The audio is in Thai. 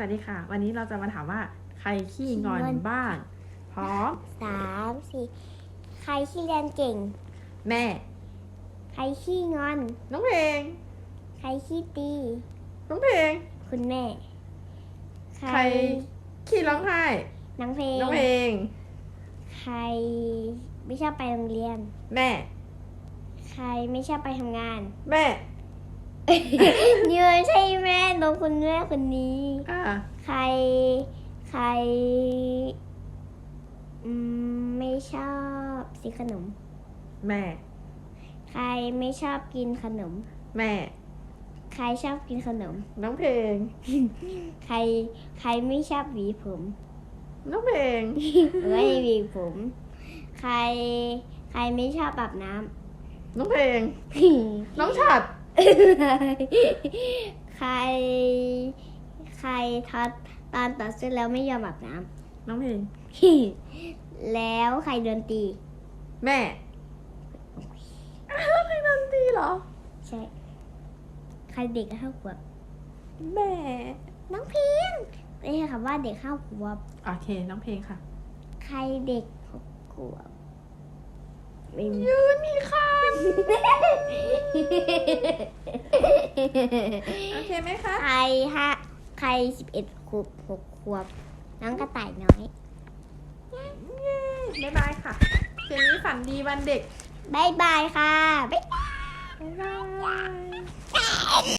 วัสดีค่ะ วันนี้เราจะมาถามว่า ใครขี้งอนขี้งอนบ้าง พร้อมสามสี่ใครขี้เรียนเก่ง แม่ ใครขี้งอน น้องเพลง ใครขี้ตี น้องเพลง คุณแม่ ใครใครขี้ร้องไห้ น้องเพลง น้องเพลง ใครไม่ชอบไปโรงเรียน แม่ ใครไม่ชอบไปทำงาน แม่นี่ไม่ใช่แม่ น้องคุณแม่คนนี้ อ่าใคร ใคร อืม ไม่ชอบสีขนม แม่ ใครไม่ชอบกินขนม แม่ ใครชอบกินขนม น้องเพลง ใคร ใครไม่ชอบหวีผม น้องเพลง ไม่หวีผม ใคร ใครไม่ชอบอาบน้น้องเพลงำ น้องฉัด ใคร ใครทัดตอนตัดเสร็จแล้วไม่ยอมอาบน้น้องเพลงำ แล้วใครโดนตี แม่อ้าวเพลงดนตรีเหรอ ใช่ ใครเด็กห้าขวบ แม่ น้องเพียงไม่ใช่คำว่าเด็กห้าขวบ โอเค น้องเพลงค่ะ ใครเด็กหกขวบไม่มียืนมีคัน โอเคไหมคะ ใครห้าใครสิบเอ็ดขวบหกขวบ น้องกระต่ายน้อย เย้บ๊ายบายค่ะ คืนนี้ฝันดีวันเด็กบายบายค่ะบ๊ายบายบ๊ายบาย